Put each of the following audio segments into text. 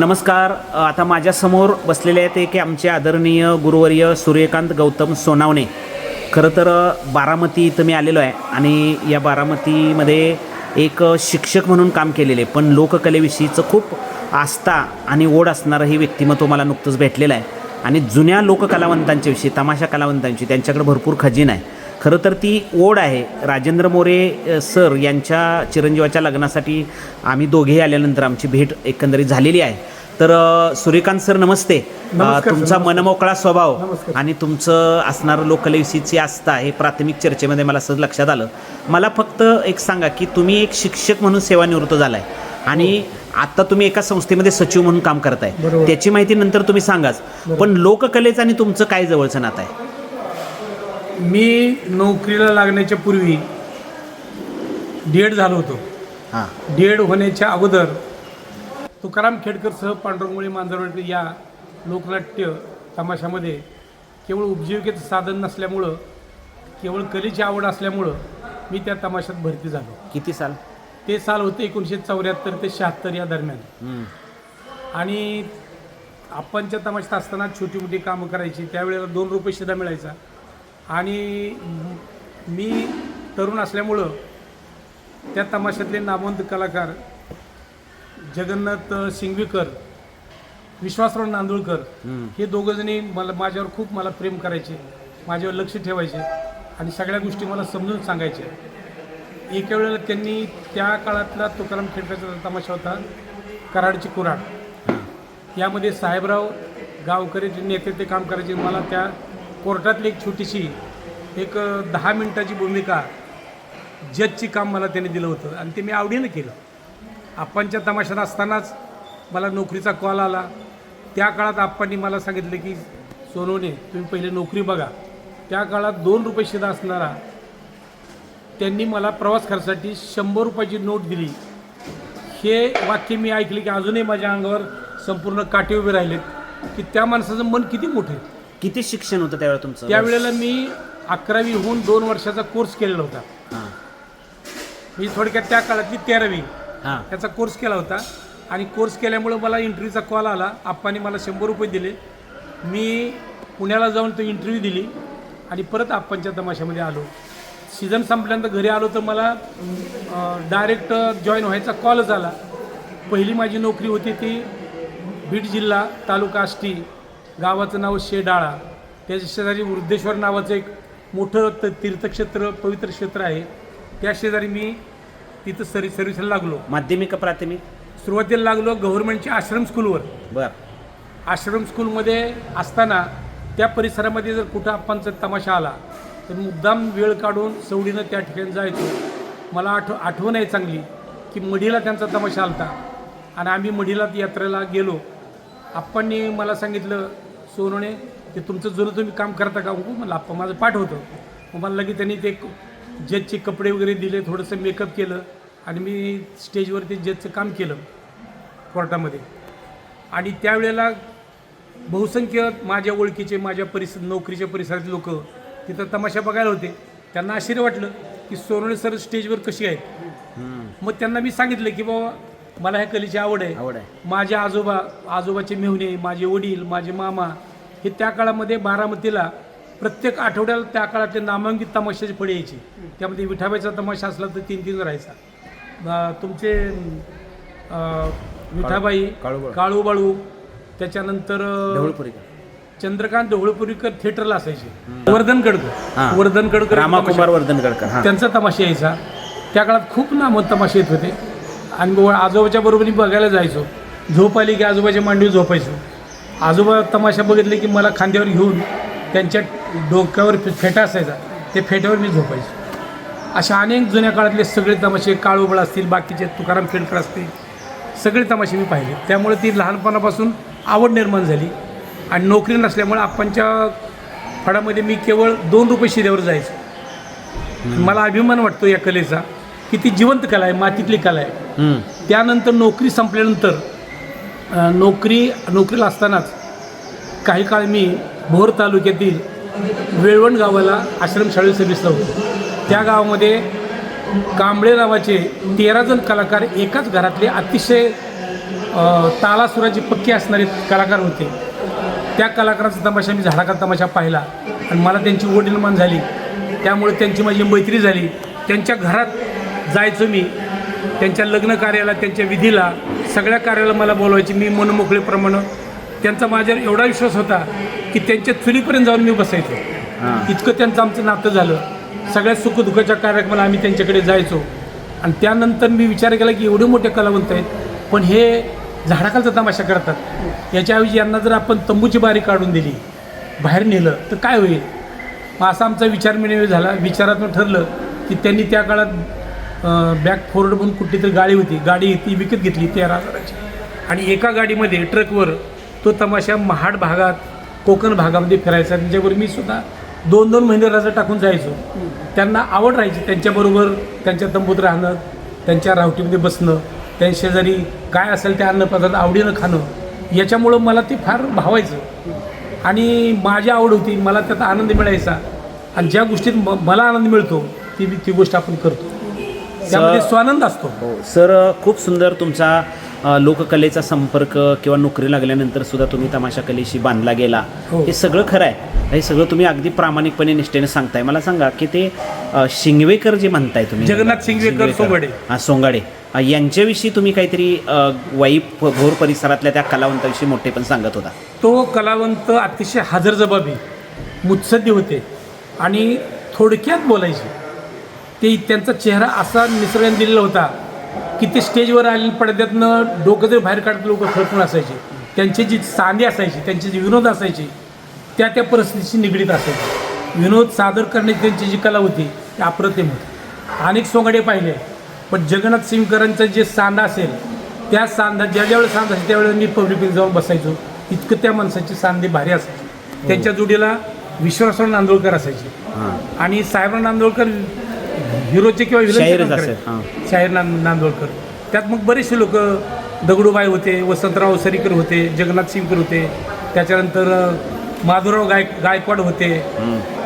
नमस्कार. आता माझ्यासमोर बसलेले आहेत एक आमचे आदरणीय गुरुवर्य सूर्यकांत गौतम सोनावणे. खरं तर बारामती इथं मी आलेलो आहे आणि या बारामतीमध्ये एक शिक्षक म्हणून काम केलेले पण लोककलेविषयीचं खूप आस्था आणि ओढ असणारं हे व्यक्तिमत्व मला नुकतंच भेटलेलं आहे. आणि जुन्या लोककलावंतांच्याविषयी तमाशा कलावंतांची त्यांच्याकडे भरपूर खजिन आहे. खरं तर ती ओढ आहे. राजेंद्र मोरे सर यांच्या चिरंजीवाच्या लग्नासाठी आम्ही दोघेही आल्यानंतर आमची भेट एकंदरीत झालेली आहे. तर सूर्यकांत सर नमस्ते. तुमचा. मनमोकळा स्वभाव. आणि तुमचं असणारं लोककलेविषयीची आस्था हे प्राथमिक चर्चेमध्ये मला सहज लक्षात आलं. मला फक्त एक सांगा की तुम्ही एक शिक्षक म्हणून सेवानिवृत्त झालाय आणि आता तुम्ही एका संस्थेमध्ये सचिव म्हणून काम करताय. त्याची माहिती नंतर तुम्ही सांगाच. पण लोककलेचं आणि तुमचं काय जवळचं नातं आहे? मी नोकरीला लागण्याच्या पूर्वी डी एड झालो होतो. हां. डी एड होण्याच्या अगोदर तुकाराम खेडकर सह पांडुरंगमुळे मांजरवाडी या लोकनाट्य तमाशामध्ये केवळ उपजीविकेचं साधन नसल्यामुळं केवळ कलेची आवड असल्यामुळं मी त्या तमाशात भरती झालो. किती साल? ते साल होते एकोणीसशे चौऱ्याहत्तर ते शहात्तर या दरम्यान. आणि आपणच्या तमाशात असताना छोटी मोठी कामं करायची त्यावेळेला दोन रुपये शिधा मिळायचा. आणि म- तरुण असल्यामुळं त्या तमाशातले नामवंत कलाकार जगन्नाथ सिंगवीकर विश्वासराव नांदुळकर हे दोघंजणी मला माझ्यावर खूप मला प्रेम करायचे माझ्यावर लक्ष ठेवायचे आणि सगळ्या गोष्टी मला समजून सांगायचे. एका वेळेला त्यांनी त्या काळातला तुकाराम खेडकरचा तमाशा होता कराडची कुराड यामध्ये साहेबराव गावकरी जे नेते ते काम करायचे. मला त्या कोर्टातली एक छोटीशी एक दहा मिनिटाची भूमिका जजची काम मला त्याने दिलं होतं आणि ते मी आवडीनं केलं. आप्पांच्या तमाशात असतानाच मला नोकरीचा कॉल आला. त्या काळात आप्पांनी मला सांगितलं की सोनवणे तुम्ही पहिले नोकरी बघा. त्या काळात दोन रुपये शिदा असणारा त्यांनी मला प्रवास खर्चासाठी शंभर रुपयाची नोट दिली. हे वाक्य मी ऐकले की अजूनही माझ्या अंगावर संपूर्ण काटे उभे राहिलेत की त्या माणसाचं मन किती मोठं आहे. किती शिक्षण होतं त्यावेळेला तुमचं? त्यावेळेला मी अकरावी होऊन दोन वर्षाचा कोर्स केलेला होता. हां. मी थोडक्यात त्या काळातली तेरावी. हां. याचा कोर्स केला होता. आणि कोर्स केल्यामुळं मला इंटरव्ह्यूचा कॉल आला. आप्पांनी मला शंभर रुपये दिले. मी पुण्याला जाऊन तो इंटरव्ह्यू दिली. आणि परत आप्पांच्या तमाशामध्ये आलो. सीझन संपल्यानंतर घरी आलो तर मला डायरेक्ट जॉईन व्हायचा कॉलच आला. पहिली माझी नोकरी होती ती बीड जिल्हा तालुका आष्टी. गावाचं नाव शेडाळा. त्याच्या शेजारी वृद्धेश्वर नावाचं एक मोठं त तीर्थक्षेत्र पवित्र क्षेत्र आहे. त्या शेजारी मी तिथं सरी सर्व्हिसला लागलो. माध्यमिक का प्राथमिक? सुरुवातीला लागलो गव्हर्नमेंटच्या आश्रम स्कूलवर. बर. आश्रम स्कूलमध्ये असताना त्या परिसरामध्ये जर कुठं आप्पांचा तमाशा आला तर मुद्दाम वेळ काढून सवडीनं त्या ठिकाणी जायचो. मला आठव आठवण आहे चांगली की मढीला त्यांचा तमाशा आलता. आणि आम्ही मढीला यात्रेला गेलो. आप्पांनी मला सांगितलं सोनवणे ते तुमचं जुनं तुम्ही काम करता का हो? म्हणलं आप्पा माझं पाठ होतं. मग मला लगेच त्यांनी ते जजचे कपडे वगैरे दिले थोडंसं मेकअप केलं आणि मी स्टेजवरती जजचं काम केलं कोर्टामध्ये. आणि त्यावेळेला बहुसंख्य माझ्या ओळखीचे माझ्या परिसर नोकरीच्या परिसरातले लोक तिथं तमाशा बघायला होते. त्यांना आश्चर्य वाटलं की सोनवणे सर स्टेजवर कशी आहेत? मग त्यांना मी सांगितलं की बाबा मला ह्या कलेची आवड आहे. आवड आहे. माझे आजोबा आजोबाचे मेहुणे माझे वडील माझे मामा हे त्या काळामध्ये बारामतीला प्रत्येक आठवड्याला त्या काळातले नामांकित तमाशाचे फळे यायचे. त्यामध्ये विठाबाईचा तमाशा असला तर तीन तीन राहायचा. अं, तुमचे अं, विठाबाई काळूबाळू. काळूबाळू त्याच्यानंतर अं, ढवळपुरी का चंद्रकांत ढवळपुरीकर थिएटरला असायचे. वर्धन हां. कडकर वर्धन कडकर रामाकुमार वर्धनगडकर हां. त्यांचा तमाशा यायचा. त्या काळात खूप नामवंत तमाशे येत होते. आणि आजोबाच्या बरोबरी बघायला जायचो. झोप आली की आजोबाच्या मांडीवर झोपायचो. आजोबा तमाशा बघितले की मला खांद्यावर घेऊन त्यांच्या डोक्यावर फेटा असायचा. ते फेट्यावर मी झोपायचो. अशा अनेक जुन्या काळातले सगळे तमाशे काळोबळ असतील बाकीचे तुकाराम खेडकर असतील सगळे तमाशे मी पाहिले. त्यामुळे ती लहानपणापासून आवड निर्माण झाली. आणि नोकरी नसल्यामुळे आपणच्या फळामध्ये मी केवळ दोन रुपये शिऱ्यावर जायचो. मला अभिमान वाटतो या कलेचा. की ती जिवंत कला आहे मातीतली कला आहे. त्यानंतर नोकरी संपल्यानंतर अ, नोकरी नोकरीला असतानाच काही काळ मी भोर तालुक्यातील वेळवण गावाला आश्रमशाळेत सर्व्हिसला होतो. त्या गावामध्ये कांबळे नावाचे तेरा जण कलाकार एकाच घरातले अतिशय अ, तालासुराचे पक्के असणारे कलाकार होते. त्या कलाकाराचा तमाशा मी झाडाका तमाशा पाहिला आणि मला त्यांची ओढ निर्माण झाली. त्यामुळे त्यांची माझी मैत्री झाली. त्यांच्या घरात जायचो मी. त्यांच्या लग्न कार्याला त्यांच्या विधीला सगळ्या कार्याला मला बोलवायचे. मी मनमोकळेप्रमाणे. त्यांचा माझ्यावर एवढा विश्वास होता की त्यांच्या चुलीपर्यंत जाऊन मी बसायचो. इतकं त्यांचं आमचं नातं झालं. सगळ्या सुखदुःखाच्या कार्यक्रमाला आम्ही त्यांच्याकडे जायचो. आणि त्यानंतर मी विचार केला की एवढे मोठे कलावंत आहेत पण हे झाडाखालचा तमाशा करतात. याच्याऐवजी यांना जर आपण तंबूची बारी काढून दिली बाहेर नेलं तर काय होईल? मग असा आमचा विचार मिळवे झाला. विचारातून ठरलं की त्यांनी त्या काळात बॅक फोर्ड म्हणून कुठली तरी गाडी होती. गाडी ती विकत घेतली तेरा हजाराची आणि एका गाडीमध्ये ट्रकवर तो तमाशा महाड भागात कोकण भागामध्ये फिरायचा. त्यांच्यावर मी सुद्धा दोन दोन महिने रजा टाकून जायचो. त्यांना आवड राहायची. त्यांच्याबरोबर त्यांच्या तंबूत राहणं त्यांच्या रावटीमध्ये बसणं त्यांच्या शेजारी काय असेल त्या अन्नपदार्थ आवडीनं खाणं याच्यामुळं मला ते फार भावायचं. आणि माझी आवड होती मला त्यात आनंद मिळायचा. आणि ज्या गोष्टीत म मला आनंद मिळतो ती ती गोष्ट आपण करतो. त्यामध्ये स्वानंद असतो. हो सर खूप सुंदर तुमचा लोककलेचा संपर्क किंवा नोकरी लागल्यानंतर सुद्धा तुम्ही तमाशा कलेशी बांधला गेला. हो. हे सगळं खरं आहे. हे सगळं तुम्ही अगदी प्रामाणिकपणे निष्ठेने सांगताय. मला सांगा की ते शिंगवेकर जे म्हणताय तुम्ही. जगन्नाथ शिंगवेकर सोंगाडे. हा सोंगाडे. यांच्याविषयी तुम्ही काहीतरी अ, वाईप भोर परिसरातल्या त्या कलावंताविषयी मोठे पण सांगत होता. तो कलावंत अतिशय हजरजबाबी मुत्सद्दी होते आणि थोडक्यात बोलायचे. ते त्यांचा चेहरा असा निसर्गाने दिलेला होता की ते स्टेजवर आलेल्या पडद्यातनं डोकं जरी बाहेर काढत लोक खरपून असायचे. त्यांची जी सांदी असायची त्यांचे जे विनोद असायचे त्या त्या परिस्थितीशी निगडीत असायचे. विनोद सादर करण्याची त्यांची जी कला होती ती अप्रतिम होती. अनेक सोंगाडे पाहिले पण जगन्नाथ सिंगकरांचा जे सांदा असेल त्या सांदा ज्या ज्यावेळेस सांदा असेल त्यावेळेस मी पब्लिकमध्ये जाऊन बसायचो. इतकं त्या माणसाची सांदे भारी असायची. त्यांच्या जोडीला विश्वासराव नांदोळकर असायचे. हां. आणि साहेबराव नांदोळकर हिरोचे किंवा असेल, करायचे. शाहीर नां नांदोळकर. त्यात मग बरेचसे लोक दगडूबाई होते वसंतराव सरीकर होते जगन्नाथ सिंगकर होते. त्याच्यानंतर अ, माधवराव गाय गायकवाड होते.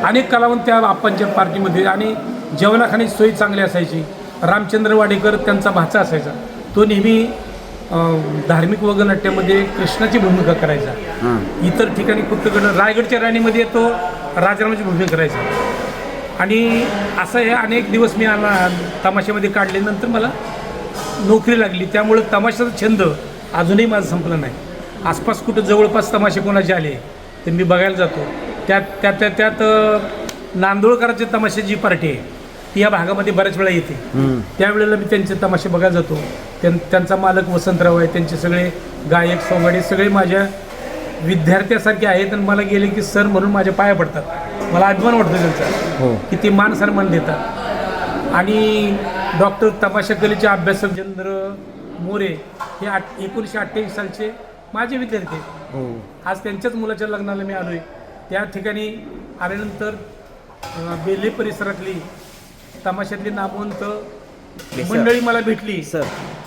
अनेक कलावंत त्या आप्पांच्या पार्टीमध्ये आणि जेवणाखाण्याची सोय चांगली असायची. रामचंद्र वाडेकर त्यांचा भाचा असायचा. तो नेहमी धार्मिक वगनाट्यामध्ये कृष्णाची भूमिका करायचा. इतर ठिकाणी फक्त गड रायगडच्या राणीमध्ये तो राजारामाची भूमिका करायचा. आणि असं हे अनेक दिवस मी आला- तमाशामध्ये काढले. नंतर मला नोकरी लागली. त्यामुळे तमाशाचा छंद अजूनही माझा संपला नाही. आसपास कुठं जवळपास तमाशे कोणाचे आले तर मी बघायला जातो. त्यात त्यात त्यात त्यात अ, नांदोळकरांच्या तमाशाची जी पार्टी आहे ती या भागामध्ये बऱ्याच वेळा येते. त्यावेळेला मी त्यांचे तमाशे बघायला जातो. त्यां त्यांचा मालक वसंतराव आहे त्यांचे सगळे गायक सोंगाडे सगळे माझ्या विद्यार्थ्यासारखे आहेत. आणि मला गेले की सर म्हणून माझ्या पाया पडतात. मला अभिमान वाटतो त्यांचा हो. की ते मान सन्मान देतात. आणि डॉक्टर तमाशा कलेचे अभ्यासक चंद्र मोरे हे आठ एकोणीसशे अठ्ठ्याऐंशी सालचे माझे विद्यार्थी आहेत. हो. आज त्यांच्याच मुलाच्या लग्नाला मी आलो आहे त्या ठिकाणी आल्यानंतर अं, बेले परिसरातली तमाशातली नामवंत. मंडळी मला भेटली. सर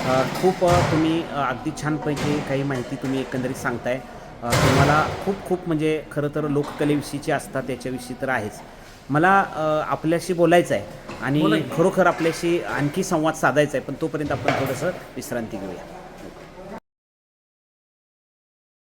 अ, खूप अ, तुम्ही अ, अगदी छानपैकी काही माहिती तुम्ही एकंदरीत सांगताय. तुम्हाला खूप खूप म्हणजे खरं तर लोककलेविषयीची असतात त्याच्याविषयी तर आहेच मला आपल्याशी बोलायचं आहे आणि. खरोखर आपल्याशी आणखी संवाद साधायचा आहे पण तोपर्यंत आपण थोडंसं विश्रांती घेऊया